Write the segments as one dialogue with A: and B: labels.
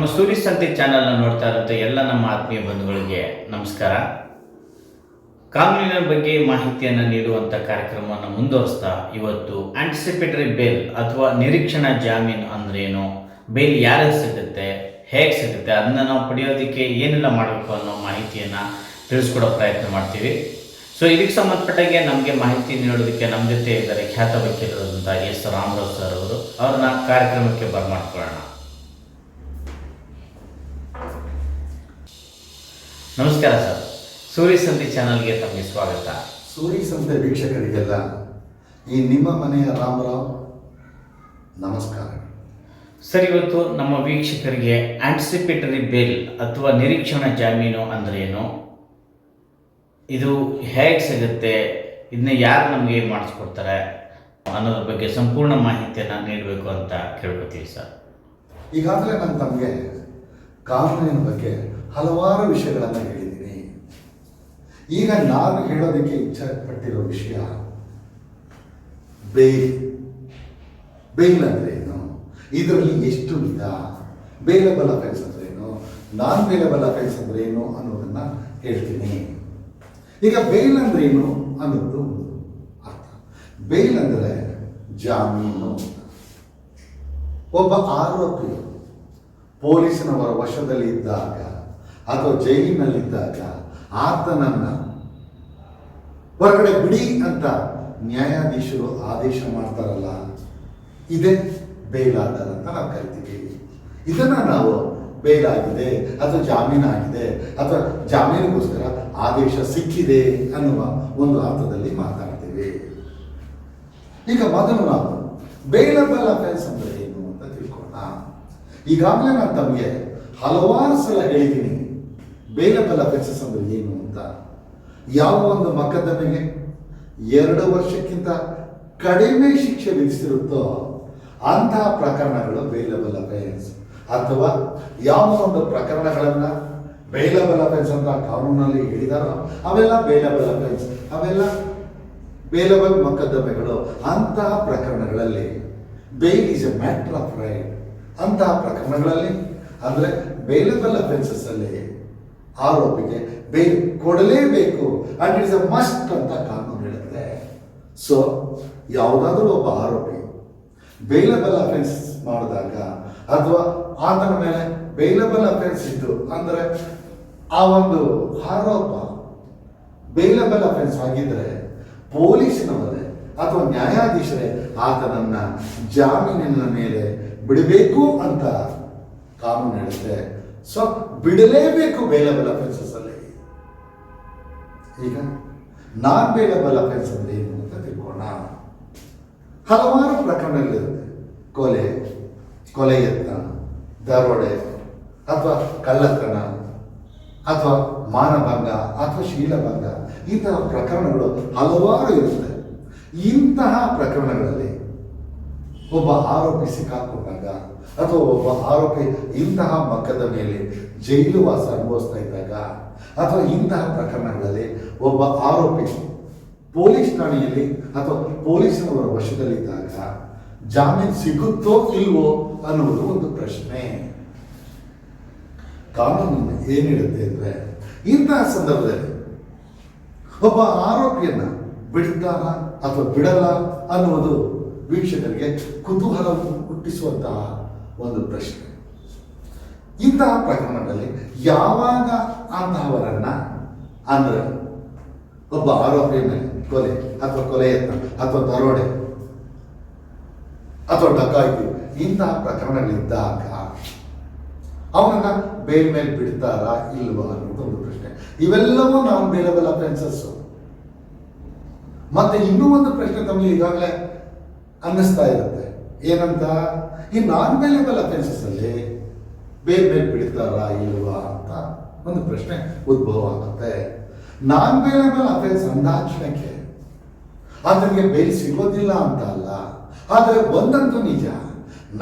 A: ನಮ್ಮ ಸೂರ್ಯ ಸಂತೆ ಚಾನಲ್ನ ನೋಡ್ತಾ ಇರುವಂಥ ಎಲ್ಲ ನಮ್ಮ ಆತ್ಮೀಯ ಬಂಧುಗಳಿಗೆ ನಮಸ್ಕಾರ. ಕಾನೂನಿನ ಬಗ್ಗೆ ಮಾಹಿತಿಯನ್ನು ನೀಡುವಂಥ ಕಾರ್ಯಕ್ರಮವನ್ನು ಮುಂದುವರಿಸ್ತಾ ಇವತ್ತು ಆಂಟಿಸಿಪೇಟರಿ ಬೇಲ್ ಅಥವಾ ನಿರೀಕ್ಷಣಾ ಜಾಮೀನು ಅಂದ್ರೇನು ಬೇಲ್ ಯಾರಿಗೆ ಸಿಗುತ್ತೆ? ಹೇಗೆ ಸಿಗುತ್ತೆ? ಅದನ್ನ ನಾವು ಪಡೆಯೋದಕ್ಕೆ ಏನೆಲ್ಲ ಮಾಡಬೇಕು ಅನ್ನೋ ಮಾಹಿತಿಯನ್ನು ತಿಳಿಸ್ಕೊಡೋ ಪ್ರಯತ್ನ ಮಾಡ್ತೀವಿ. ಸೊ ಇದಕ್ಕೆ ಸಂಬಂಧಪಟ್ಟಾಗೆ ನಮಗೆ ಮಾಹಿತಿ ನೀಡೋದಕ್ಕೆ ನಮ್ಮ ಜೊತೆ ಇದ್ದಾರೆ ಖ್ಯಾತ ವಕೀಲರಾದಂಥ ಎಸ್. ರಾಮರಾವ್ ಸರ್ ಅವರು. ಅವ್ರನ್ನ ಕಾರ್ಯಕ್ರಮಕ್ಕೆ ಬರಮಾಡ್ಕೊಳ್ಳೋಣ. ನಮಸ್ಕಾರ ಸರ್. ಸೂರ್ಯ ಸಂಧಿ ಚಾನಲ್ಗೆ ತಮಗೆ ಸ್ವಾಗತ.
B: ಸೂರಿ ಸಂತೆ ವೀಕ್ಷಕರಿಗೆಲ್ಲ ಈ ನಿಮ್ಮ ಮನೆಯ ರಾಮರಾವ್ ನಮಸ್ಕಾರ.
A: ಸರ್ ಇವತ್ತು ನಮ್ಮ ವೀಕ್ಷಕರಿಗೆ ಆಂಟಿಸಿಪೇಟರಿ ಬೇಲ್ ಅಥವಾ ನಿರೀಕ್ಷಣಾ ಜಾಮೀನು ಅಂದ್ರೇನು ಇದು ಹೇಗೆ ಸಿಗುತ್ತೆ? ಇದನ್ನ ಯಾರು ನಮಗೆ ಮಾಡಿಸ್ಕೊಡ್ತಾರೆ? ಅನ್ನೋದ್ರ ಬಗ್ಗೆ ಸಂಪೂರ್ಣ ಮಾಹಿತಿಯನ್ನು ನೀಡಬೇಕು ಅಂತ ಕೇಳ್ಕೊತೀವಿ ಸರ್.
B: ಈಗಾಗಲೇ ನಾನು ತಮಗೆ ಕಾನೂನಿನ ಬಗ್ಗೆ ಹಲವಾರು ವಿಷಯಗಳನ್ನು ಹೇಳಿದ್ದೀನಿ. ಈಗ ನಾನು ಹೇಳೋದಕ್ಕೆ ಇಚ್ಛೆ ಪಟ್ಟಿರೋ ವಿಷಯ ಬೇಲ್. ಬೇಲ್ ಅಂದ್ರೆ ಏನು? ಇದರಲ್ಲಿ ಎಷ್ಟು ವಿಧ? ಬೇಲಬಲ್ ಅಫೆನ್ಸ್ ಅಂದ್ರೆ ಏನು? ನಾನ್ ಬೇಲಬಲ್ ಅಫೆನ್ಸ್ ಅಂದ್ರೆ ಏನು ಅನ್ನೋದನ್ನ ಹೇಳ್ತೀನಿ. ಈಗ ಬೇಲ್ ಅಂದ್ರೆ ಏನು ಅನ್ನೋದು ಅರ್ಥ. ಬೇಲ್ ಅಂದ್ರೆ ಜಾಮೀನು. ಒಬ್ಬ ಆರೋಪಿ ಪೊಲೀಸನವರ ವಶದಲ್ಲಿ ಇದ್ದಾಗ ಅಥವಾ ಜೈಲಿನಲ್ಲಿದ್ದಾಗ ಆತನನ್ನ ಹೊರಗಡೆ ಬಿಡಿ ಅಂತ ನ್ಯಾಯಾಧೀಶರು ಆದೇಶ ಮಾಡ್ತಾರಲ್ಲ, ಇದೇ ಬೇಲಾದರ್ ಅಂತ ನಾವು ಕರಿತೀವಿ. ಇದನ್ನ ನಾವು ಬೇಲಾಗಿದೆ ಅಥವಾ ಜಾಮೀನಾಗಿದೆ ಅಥವಾ ಜಾಮೀನಿಗೋಸ್ಕರ ಆದೇಶ ಸಿಕ್ಕಿದೆ ಅನ್ನುವ ಒಂದು ಅರ್ಥದಲ್ಲಿ ಮಾತಾಡ್ತೀವಿ. ಈಗ ಮೊದಲು ನಾವು ಬೇಲಬಲ್ ಅಫೆನ್ಸ್ ಅಂದ್ರೆ ಏನು ಅಂತ ತಿಳ್ಕೊಳ್ಳೋಣ. ಈಗಾಗಲೇ ನಾನು ತಮಗೆ ಹಲವಾರು ಸಲ ಹೇಳಿದ್ದೀನಿ. ಬೇಲಬಲ್ ಅಫೆನ್ಸಸ್ ಅಂದ್ರೆ ಏನು ಅಂತ. ಯಾವ ಒಂದು ಮಕದ್ದಮೆಗೆ ಎರಡು ವರ್ಷಕ್ಕಿಂತ ಕಡಿಮೆ ಶಿಕ್ಷೆ ವಿಧಿಸಿರುತ್ತೋ ಅಂತಹ ಪ್ರಕರಣಗಳು ಬೇಲಬಲ್ ಅಫೆನ್ಸ್ ಅಥವಾ ಯಾವ ಒಂದು ಪ್ರಕರಣಗಳನ್ನು ಬೇಲಬಲ್ ಅಫೆನ್ಸ್ ಅಂತ ಕಾನೂನಲ್ಲಿ ಹೇಳಿದಾರೋ, ಅವೆಲ್ಲ ಬೇಲಬಲ್ ಅಫೆನ್ಸ್ ಅವೆಲ್ಲ ಬೇಲಬಲ್ ಮೊಕದ್ದಮೆಗಳು. ಅಂತಹ ಪ್ರಕರಣಗಳಲ್ಲಿ bail is a matter of right ಅಂತಹ ಪ್ರಕರಣಗಳಲ್ಲಿ, ಅಂದರೆ ಬೇಲಬಲ್ ಅಫೆನ್ಸಸ್ ಅಲ್ಲಿ ಆರೋಪಿಗೆ ಬೇಲ್ ಕೊಡಲೇಬೇಕು. ಅಂಡ್ ಇಟ್ಸ್ ಅ ಮಸ್ಟ್ ಅಂತ ಕಾನೂನು ಹೇಳುತ್ತೆ ಸೊ ಯಾವುದಾದ್ರೂ ಒಬ್ಬ ಆರೋಪಿ ಬೇಲಬಲ್ ಅಫೆನ್ಸ್ ಮಾಡಿದಾಗ ಅಥವಾ ಆತನ ಮೇಲೆ ಬೇಲಬಲ್ ಅಫೆನ್ಸ್ ಇದ್ದು ಅಂದರೆ ಆ ಒಂದು ಆರೋಪ ಬೇಲಬಲ್ ಅಫೆನ್ಸ್ ಆಗಿದ್ರೆ ಪೊಲೀಸಿನವರೇ ಅಥವಾ ನ್ಯಾಯಾಧೀಶರೇ ಆತನನ್ನ ಜಾಮೀನಿನ ಮೇಲೆ ಬಿಡಬೇಕು ಅಂತ ಕಾನೂನು ಹೇಳುತ್ತೆ ಸೊ ಬಿಡಲೇಬೇಕು ಬೇಲಬಲ ಅಲ್ಲಿ. ಈಗ ನಾನ್ ಬೇಲಬಲ ಅಫೆನ್ಸ್ ಅಂದ್ರೆ ಏನು ಅಂತ ತಿಳ್ಕೋಣ ಹಲವಾರು ಪ್ರಕರಣಗಳಿರುತ್ತೆ. ಕೊಲೆ ಕೊಲೆ ಯತ್ನ ದರೋಡೆ, ಅಥವಾ ಕಳ್ಳತನ, ಅಥವಾ ಮಾನಭಂಗ, ಅಥವಾ ಶೀಲಭಂಗ ಇಂತಹ ಪ್ರಕರಣಗಳು ಹಲವಾರು ಇರುತ್ತೆ. ಇಂತಹ ಪ್ರಕರಣಗಳಲ್ಲಿ ಒಬ್ಬ ಆರೋಪಿ ಸಿಕ್ಕಾಕೊಂಡಾಗ ಅಥವಾ ಒಬ್ಬ ಆರೋಪಿ ಇಂತಹ ಮೊಕದ್ದಮೆಯಲ್ಲಿ ಜೈಲು ವಾಸ ಅನುಭವಿಸ್ತಾ ಇದ್ದಾಗ ಅಥವಾ ಇಂತಹ ಪ್ರಕರಣಗಳಲ್ಲಿ ಒಬ್ಬ ಆರೋಪಿ ಪೊಲೀಸ್ ಠಾಣೆಯಲ್ಲಿ ಅಥವಾ ಪೊಲೀಸನವರ ವಶದಲ್ಲಿದ್ದಾಗ ಜಾಮೀನು ಸಿಗುತ್ತೋ ಇಲ್ವೋ ಅನ್ನುವುದು ಒಂದು ಪ್ರಶ್ನೆ. ಕಾನೂನು ಏನು ಹೇಳುತ್ತೆ ಅಂದರೆ ಇಂತಹ ಸಂದರ್ಭದಲ್ಲಿ ಒಬ್ಬ ಆರೋಪಿಯನ್ನು ಬಿಡ್ತಾರ ಅಥವಾ ಬಿಡಲ್ಲ ಅನ್ನುವುದು ವೀಕ್ಷಕರಿಗೆ ಕುತೂಹಲ ಹುಟ್ಟಿಸುವಂತಹ ಒಂದು ಪ್ರಶ್ನೆ. ಇಂತಹ ಪ್ರಕರಣದಲ್ಲಿ ಯಾವಾಗ ಅಂತಹವರನ್ನ ಅಂದ್ರೆ ಒಬ್ಬ ಆರೋಪಿಯ ಮೇಲೆ, ಕೊಲೆ, ಅಥವಾ ಕೊಲೆ ಯತ್ನ, ಅಥವಾ ದರೋಡೆ, ಅಥವಾ ಡಕಾಯಿತಿ, ಇಂತಹ ಪ್ರಕರಣಗಳಿದ್ದಾಗ ಅವನನ್ನ ಬೇಲ್ ಮೇಲೆ ಬಿಡ್ತಾರಾ ಇಲ್ವಾ ಅನ್ನೋದು ಒಂದು ಪ್ರಶ್ನೆ. ಇವೆಲ್ಲವೂ ನಾನ್ ಬೇಲಬಲ್ ಅಫೆನ್ಸಸ್ ಮತ್ತೆ ಇನ್ನೂ ಒಂದು ಪ್ರಶ್ನೆ ತಮಗೆ ಈಗಾಗಲೇ ಅನ್ನಿಸ್ತಾ ಇರುತ್ತೆ. ಏನಂತ? ಈ ನಾನ್ ಬೇಲಬಲ್ ಅಫೆನ್ಸಸ್ ಅಲ್ಲಿ ಬೇಲ್ ಮೇಲೆ ಬಿಡ್ತಾರಾ ಇಲ್ವಾ ಅಂತ ಒಂದು ಪ್ರಶ್ನೆ ಉದ್ಭವ ಆಗುತ್ತೆ. ನಾನ್ ಬೇಲಬಲ್ ಅಫೆನ್ಸ್ ಅಂದಾಕ್ಷಣಕ್ಕೆ ಅದಕ್ಕೆ ಬೇಲ್ ಸಿಗೋದಿಲ್ಲ ಅಂತ ಅಲ್ಲ. ಆದರೆ ಒಂದಂತೂ ನಿಜ.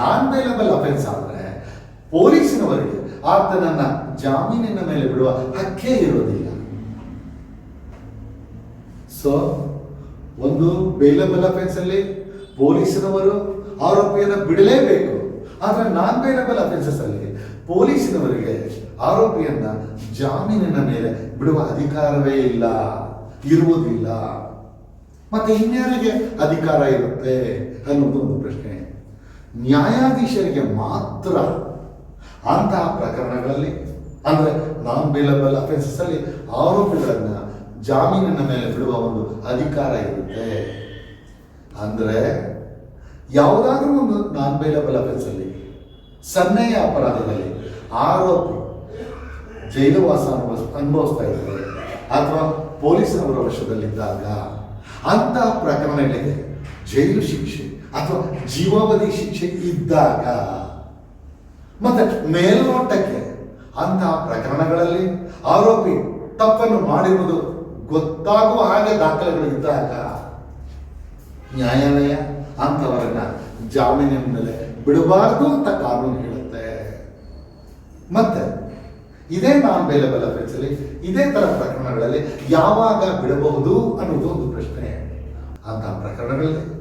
B: ನಾನ್ ಬೇಲಬಲ್ ಅಫೆನ್ಸ್ ಆದರೆ ಪೊಲೀಸಿನವರಿಗೆ ಆತನನ್ನ ಜಾಮೀನಿನ ಮೇಲೆ ಬಿಡುವ ಹಕ್ಕೇ ಇರೋದಿಲ್ಲ. ಸೊ ಒಂದು ಬೇಲಬಲ್ ಅಫೆನ್ಸ್ ಅಲ್ಲಿ ಪೊಲೀಸರವರು ಆರೋಪಿಯನ್ನು ಬಿಡಲೇಬೇಕು. ಆದರೆ ನಾನ್ ಬೇಲಬಲ್ ಅಫೆನ್ಸಸ್ ಅಲ್ಲಿ ಪೊಲೀಸಿನವರಿಗೆ ಆರೋಪಿಯನ್ನ ಜಾಮೀನಿನ ಮೇಲೆ ಬಿಡುವ ಅಧಿಕಾರವೇ ಇಲ್ಲ, ಇರುವುದಿಲ್ಲ. ಮತ್ತೆ ಇನ್ಯಾರಿಗೆ ಅಧಿಕಾರ ಇರುತ್ತೆ ಅನ್ನೋದು ಒಂದು ಪ್ರಶ್ನೆ. ನ್ಯಾಯಾಧೀಶರಿಗೆ ಮಾತ್ರ ಅಂತಹ ಪ್ರಕರಣಗಳಲ್ಲಿ, ಅಂದ್ರೆ ನಾನ್ ಬೇಲಬಲ್ ಅಫೆನ್ಸಸ್ ಅಲ್ಲಿ ಆರೋಪಿಗಳನ್ನ ಜಾಮೀನಿನ ಮೇಲೆ ಬಿಡುವ ಒಂದು ಅಧಿಕಾರ ಇರುತ್ತೆ. ಅಂದ್ರೆ ಯಾವುದಾದ್ರೂ ಒಂದು ನಾನ್ ಬೈಲಬಲ್ ಅಫೆನ್ಸ್ ಅಲ್ಲಿ ಸನ್ನೆಯ ಅಪರಾಧದಲ್ಲಿ ಆರೋಪಿ ಜೈಲುವಾಸ ಅನುಭವಿಸ್, ಅನುಭವಿಸ್ತಾ ಇದ್ದಾರೆ ಅಥವಾ ಪೊಲೀಸರವರ ವಶದಲ್ಲಿದ್ದಾಗ ಅಂತ ಪ್ರಕರಣಗಳಿಗೆ ಜೈಲು ಶಿಕ್ಷೆ ಅಥವಾ ಜೀವಾವಧಿ ಶಿಕ್ಷೆ ಇದ್ದಾಗ ಮತ್ತೆ ಮೇಲ್ನೋಟಕ್ಕೆ ಅಂತಹ ಪ್ರಕರಣಗಳಲ್ಲಿ ಆರೋಪಿ ತಪ್ಪನ್ನು ಮಾಡಿರುವುದು ಗೊತ್ತಾಗುವ ಹಾಗೆ ದಾಖಲೆಗಳು ಇದ್ದಾಗ ನ್ಯಾಯಾಲಯ ಅಂಥವರನ್ನ ಜಾಮೀನಿನ ಮೇಲೆ ಬಿಡಬಾರದು ಅಂತ ಕಾನೂನು ಹೇಳುತ್ತೆ. ಮತ್ತೆ ಇದೇ ನಾನ್ ಅವೈಲೇಬಲ್ ಅಲ್ಲಿ, ಇದೇ ತರ ಪ್ರಕರಣಗಳಲ್ಲಿ ಯಾವಾಗ ಬಿಡಬಹುದು ಅನ್ನೋದು ಒಂದು ಪ್ರಶ್ನೆ. ಅಂತ ಪ್ರಕರಣಗಳಲ್ಲಿ.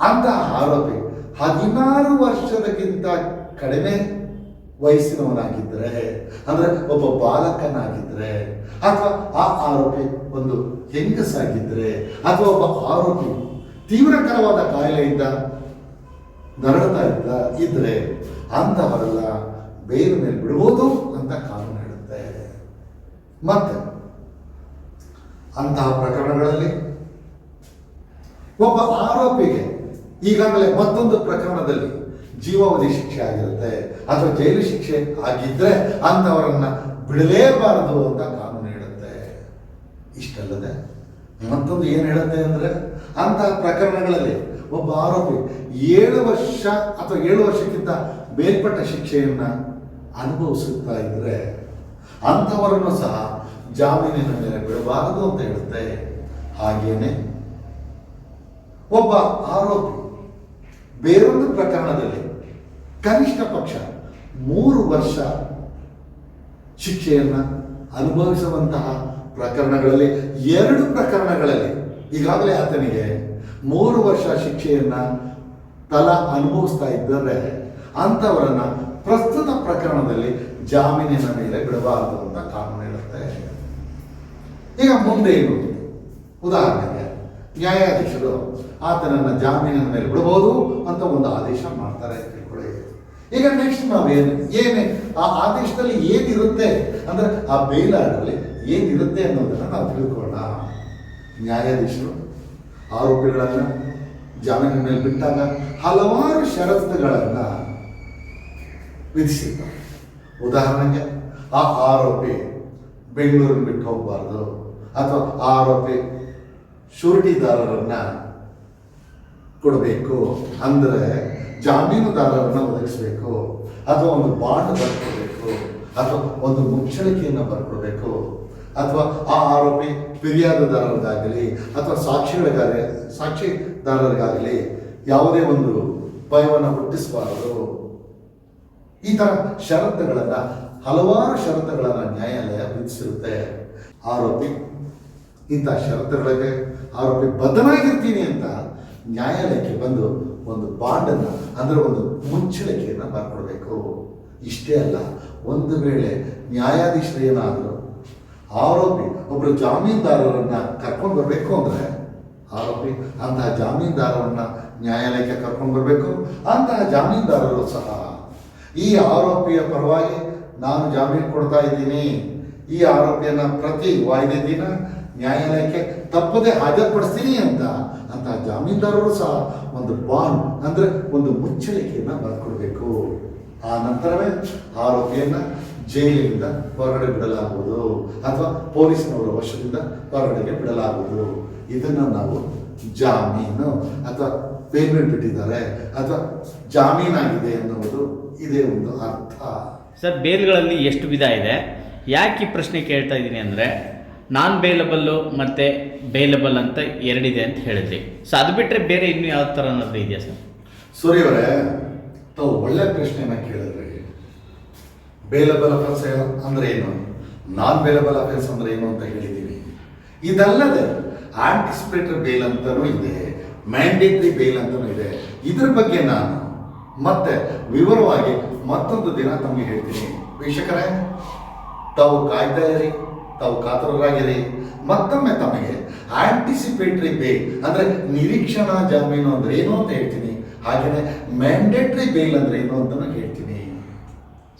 B: ಅಂತ ಆರೋಪಿ ಹದಿನಾರು ವರ್ಷದಕ್ಕಿಂತ ಕಡಿಮೆ ವಯಸ್ಸಿನವನಾಗಿದ್ದರೆ, ಅಂದ್ರೆ ಒಬ್ಬ ಬಾಲಕನಾಗಿದ್ದರೆ, ಅಥವಾ ಆ ಆರೋಪಿ ಒಂದು ಹೆಂಗಸಾಗಿದ್ದರೆ, ಅಥವಾ ಒಬ್ಬ ಆರೋಪಿ ತೀವ್ರಕರವಾದ ಕಾಯಿಲೆಯಿಂದ ನರಳ್ತಾ ಇದ್ದ, ಇದ್ರೆ ಅಂತವರೆಲ್ಲ ಬೇರೆ ಮೇಲೆ ಬಿಡ್ಬೋದು ಅಂತ ಕಾನೂನು ಹೇಳುತ್ತೆ. ಮತ್ತೆ ಅಂತಹ ಪ್ರಕರಣಗಳಲ್ಲಿ ಒಬ್ಬ ಆರೋಪಿಗೆ ಈಗಾಗಲೇ ಮತ್ತೊಂದು ಪ್ರಕರಣದಲ್ಲಿ ಜೀವಾವಧಿ ಶಿಕ್ಷೆ ಆಗಿರುತ್ತೆ. ಅಥವಾ ಜೈಲು ಶಿಕ್ಷೆ ಆಗಿದ್ರೆ ಅಂತವರನ್ನ ಬಿಡಲೇಬಾರದು ಅಂತ ಕಾನೂನು ಹೇಳುತ್ತೆ. ಇಷ್ಟಲ್ಲದೆ ಮತ್ತೊಂದು ಏನು ಹೇಳುತ್ತೆ ಅಂದ್ರೆ ಅಂತಹ ಪ್ರಕರಣಗಳಲ್ಲಿ ಒಬ್ಬ ಆರೋಪಿ ಏಳು ವರ್ಷ ಅಥವಾ ಏಳು ವರ್ಷಕ್ಕಿಂತ ಮೇಲ್ಪಟ್ಟ ಶಿಕ್ಷೆಯನ್ನ ಅನುಭವಿಸುತ್ತಾ ಇದ್ರೆ ಅಂಥವರನ್ನು ಸಹ ಜಾಮೀನಿನ ಮೇಲೆ ಬಿಡಬಾರದು ಅಂತ ಹೇಳುತ್ತೆ. ಹಾಗೇನೆ ಒಬ್ಬ ಆರೋಪಿ ಬೇರೊಂದು ಪ್ರಕರಣದಲ್ಲಿ ಕನಿಷ್ಠ ಪಕ್ಷ ಮೂರು ವರ್ಷ ಶಿಕ್ಷೆಯನ್ನ ಅನುಭವಿಸುವಂತಹ ಪ್ರಕರಣಗಳಲ್ಲಿ ಎರಡು ಪ್ರಕರಣಗಳಲ್ಲಿ ಈಗಾಗಲೇ ಆತನಿಗೆ ಮೂರು ವರ್ಷ ಶಿಕ್ಷೆಯನ್ನ ತಲಾ ಅನುಭವಿಸ್ತಾ ಇದ್ದರೆ ಅಂಥವರನ್ನ ಪ್ರಸ್ತುತ ಪ್ರಕರಣದಲ್ಲಿ ಜಾಮೀನಿನ ಮೇಲೆ ಬಿಡಬಾರದು ಅಂತ ಕಾನೂನು ಹೇಳುತ್ತೆ. ಈಗ ಮುಂದೆ ಏನು? ಉದಾಹರಣೆಗೆ ನ್ಯಾಯಾಧೀಶರು ಆತನನ್ನ ಜಾಮೀನಿನ ಮೇಲೆ ಬಿಡಬಹುದು ಅಂತ ಒಂದು ಆದೇಶ ಮಾಡ್ತಾರೆ ತಿಳ್ಕೊಳ್ಳಿ. ಈಗ ನೆಕ್ಸ್ಟ್ ನಾವೇನು ಏನೇ? ಆ ಆದೇಶದಲ್ಲಿ ಏನಿರುತ್ತೆ? ಅಂದ್ರೆ ಆ ಬೇಲ್ ಆರ್ಡರ್ಲಿ ಏನಿರುತ್ತೆ ಅನ್ನೋದನ್ನ ನಾವು ತಿಳ್ಕೊಳ್ಳೋಣ. ನ್ಯಾಯಾಧೀಶರು, ಆರೋಪಿಗಳನ್ನು ಜಾಮೀನಿನ ಮೇಲೆ ಬಿಟ್ಟಾಗ ಹಲವಾರು ಷರತ್ತುಗಳನ್ನು ವಿಧಿಸಿದ್ದಾರೆ ಉದಾಹರಣೆಗೆ, ಆ ಆರೋಪಿ ಬೆಂಗಳೂರಿನ ಬಿಟ್ಟು ಹೋಗಬಾರ್ದು ಅಥವಾ ಆರೋಪಿ ಶೂರಿಟಿದಾರರನ್ನ ಕೊಡಬೇಕು ಅಂದರೆ ಜಾಮೀನುದಾರರನ್ನು ಒದಗಿಸಬೇಕು, ಅಥವಾ ಒಂದು ಬಾಂಡ್ ಬರ್ಕೊಡ್ಬೇಕು, ಅಥವಾ ಒಂದು ಮುಚ್ಚಳಿಕೆಯನ್ನು ಬರ್ಕೊಡ್ಬೇಕು, ಅಥವಾ ಆ ಆರೋಪಿ ಫಿರ್ಯಾದುದಾರರಿಗಾಗಲಿ ಅಥವಾ ಸಾಕ್ಷಿಗಳಿಗಾಗಲಿ, ಸಾಕ್ಷಿದಾರರಿಗಾಗಲಿ ಯಾವುದೇ ಒಂದು ಭಯವನ್ನು ಹುಟ್ಟಿಸಬಾರದು. ಈ ತರ ಷರತ್ತುಗಳನ್ನ, ಹಲವಾರು ಷರತ್ತುಗಳನ್ನು ನ್ಯಾಯಾಲಯ ವಿಧಿಸಿರುತ್ತೆ. ಆರೋಪಿ, ಇಂಥ ಷರತ್ತುಗಳಿಗೆ ಆರೋಪಿ ಬದ್ಧನಾಗಿರ್ತೀನಿ ಅಂತ ನ್ಯಾಯಾಲಯಕ್ಕೆ ಬಂದು ಒಂದು ಬಾಂಡನ್ನು, ಅಂದ್ರೆ ಒಂದು ಮುಚ್ಚಳಿಕೆಯನ್ನ ಬರ್ಕೊಡ್ಬೇಕು ಇಷ್ಟೇ ಅಲ್ಲ, ಒಂದು ವೇಳೆ ನ್ಯಾಯಾಧೀಶರು ಏನಾದರೂ ಆರೋಪಿ ಒಬ್ಬರು ಜಾಮೀನ್ದಾರರನ್ನು ಕರ್ಕೊಂಡು ಬರಬೇಕು ಅಂದರೆ ಆರೋಪಿ ಅಂತಹ ಜಾಮೀನ್ದಾರರನ್ನು ನ್ಯಾಯಾಲಯಕ್ಕೆ ಕರ್ಕೊಂಡು ಬರಬೇಕು. ಅಂತಹ ಜಾಮೀನ್ದಾರರು ಸಹ ಈ ಆರೋಪಿಯ ಪರವಾಗಿ ನಾನು ಜಾಮೀನು ಕೊಡ್ತಾ ಇದ್ದೀನಿ. ಈ ಆರೋಪಿಯನ್ನು ಪ್ರತಿ ವಾಯ್ದೆ ದಿನ ನ್ಯಾಯಾಲಯಕ್ಕೆ ತಪ್ಪದೆ ಹಾಜರುಪಡಿಸ್ತೀನಿ ಅಂತ ಅಂತ ಜಾಮೀನ್ದಾರರು ಸಹ ಒಂದು ಬಾಂಡ್, ಅಂದರೆ ಒಂದು ಮುಚ್ಚಳಿಕೆಯನ್ನು ಬರ್ಕೊಡ್ಬೇಕು ಆ ನಂತರವೇ ಆರೋಪಿಯನ್ನ ಜೈಲಿನಿಂದ ಹೊರಗಡೆ ಬಿಡಲಾಗುವುದು ಅಥವಾ ಪೊಲೀಸ್ನವರ ವಶದಿಂದ ಹೊರಗಡೆಗೆ ಬಿಡಲಾಗುವುದು. ಇದನ್ನು ನಾವು ಜಾಮೀನು ಅಥವಾ ಪೇಮೆಂಟ್ ಬಿಟ್ಟಿದ್ದಾರೆ ಅಥವಾ ಜಾಮೀನಾಗಿದೆ ಅನ್ನುವುದು ಇದೇ ಒಂದು ಅರ್ಥ.
A: ಸರ್ ಬೇಲ್ಗಳಲ್ಲಿ ಎಷ್ಟು ವಿಧ ಇದೆ? ಯಾಕೆ ಈ ಪ್ರಶ್ನೆ ಕೇಳ್ತಾ ಇದ್ದೀನಿ ಅಂದರೆ ನಾನ್ ಬೇಲಬಲ್ಲು ಮತ್ತು ಬೇಲಬಲ್ ಅಂತ ಎರಡಿದೆ ಅಂತ ಹೇಳಿದ್ರಿ. ಸೊ ಅದು ಬಿಟ್ಟರೆ ಬೇರೆ ಇನ್ನೂ ಯಾವ ಥರ ಅನ್ನೋದು ಇದೆಯಾ ಸರ್?
B: ಸೂರ್ಯವರೇ ತಾವು ಒಳ್ಳೆ ಪ್ರಶ್ನೆಯನ್ನ ಕೇಳಿದ್ರಿ ಬೇಲಬಲ್ ಅಫೆನ್ಸ್ ಅಂದ್ರೆ ಏನು? ನಾನ್ ಬೇಲಬಲ್ ಅಫೆನ್ಸ್ ಅಂದ್ರೆ ಏನು ಅಂತ ಹೇಳಿದ್ದೀವಿ. ಇದಲ್ಲದೆ ಆಂಟಿಸಿಪೇಟರ್ ಬೇಲ್ ಅಂತಲೂ ಇದೆ ಮ್ಯಾಂಡೇಟರಿ ಬೇಲ್ ಅಂತಲೂ ಇದೆ. ಇದ್ರ ಬಗ್ಗೆ ನಾನು ಮತ್ತೆ ವಿವರವಾಗಿ ಮತ್ತೊಂದು ದಿನ ತಮಗೆ ಹೇಳ್ತೀನಿ. ವೀಕ್ಷಕರೇ, ತಾವು ಕಾಯ್ತಾ ಇರಿ, ತಾವು ಕಾತರರಾಗಿರಿ. ಮತ್ತೊಮ್ಮೆ ತಮಗೆ ಆಂಟಿಸಿಪೇಟರಿ ಬೇಲ್ ಅಂದ್ರೆ ನಿರೀಕ್ಷಣಾ ಜಾಮೀನು ಅಂದ್ರೆ ಏನು ಅಂತ ಹೇಳ್ತೀನಿ. ಹಾಗೆಯೇ ಮ್ಯಾಂಡೇಟರಿ ಬೇಲ್ ಅಂದ್ರೆ ಏನು ಅಂತ ಹೇಳ್ತೀನಿ.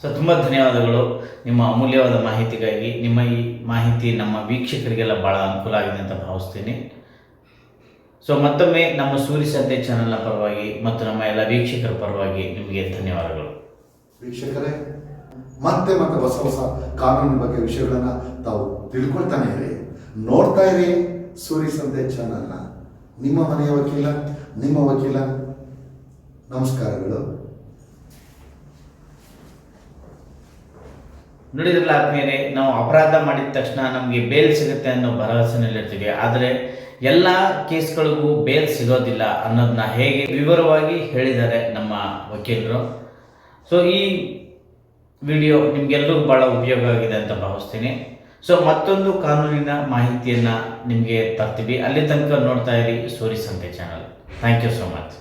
A: ಸೊ ತುಂಬ ಧನ್ಯವಾದಗಳು ನಿಮ್ಮ ಅಮೂಲ್ಯವಾದ ಮಾಹಿತಿಗಾಗಿ. ನಿಮ್ಮ ಈ ಮಾಹಿತಿ ನಮ್ಮ ವೀಕ್ಷಕರಿಗೆಲ್ಲ ಭಾಳ ಅನುಕೂಲ ಆಗಿದೆ ಅಂತ ಭಾವಿಸ್ತೀನಿ. ಸೊ ಮತ್ತೊಮ್ಮೆ ನಮ್ಮ ಸೂರ್ಯ ಸಂತೆ ಚಾನಲ್ನ ಪರವಾಗಿ ಮತ್ತು ನಮ್ಮ ಎಲ್ಲ ವೀಕ್ಷಕರ ಪರವಾಗಿ ನಿಮಗೆ ಧನ್ಯವಾದಗಳು.
B: ವೀಕ್ಷಕರೇ, ಮತ್ತೆ ಮತ್ತೆ ಹೊಸ ಹೊಸ ಕಾನೂನಿನ ಬಗ್ಗೆ ವಿಷಯಗಳನ್ನ ತಾವು ತಿಳ್ಕೊಳ್ತಾನೆ ಇರಿ. ನೋಡ್ತಾ ಇರಿ ಸೂರ್ಯ ಸಂತೆ ಚಾನಲ್ನ ನಿಮ್ಮ ಮನೆಯ ವಕೀಲ, ನಿಮ್ಮ ವಕೀಲ, ನಮಸ್ಕಾರಗಳು.
A: ನೋಡಿದ್ರಲ್ಲ ಆದ್ಮೇಲೆ ನಾವು ಅಪರಾಧ ಮಾಡಿದ ತಕ್ಷಣ ನಮಗೆ ಬೇಲ್ ಸಿಗುತ್ತೆ ಅನ್ನೋ ಭರವಸೆನಲ್ಲಿರ್ತೀವಿ. ಆದರೆ ಎಲ್ಲ ಕೇಸ್ಗಳಿಗೂ ಬೇಲ್ ಸಿಗೋದಿಲ್ಲ ಅನ್ನೋದನ್ನ ಹೇಗೆ ವಿವರವಾಗಿ ಹೇಳಿದ್ದಾರೆ ನಮ್ಮ ವಕೀಲರು. ಸೊ ಈ ವಿಡಿಯೋ ನಿಮಗೆಲ್ಲರಿಗೂ ಭಾಳ ಉಪಯೋಗ ಆಗಿದೆ ಅಂತ ಭಾವಿಸ್ತೀನಿ. ಸೊ ಮತ್ತೊಂದು ಕಾನೂನಿನ ಮಾಹಿತಿಯನ್ನು ನಿಮಗೆ ತರ್ತೀವಿ. ಅಲ್ಲಿ ತನಕ ನೋಡ್ತಾ ಇರಿ Suri Sante channel thank you so much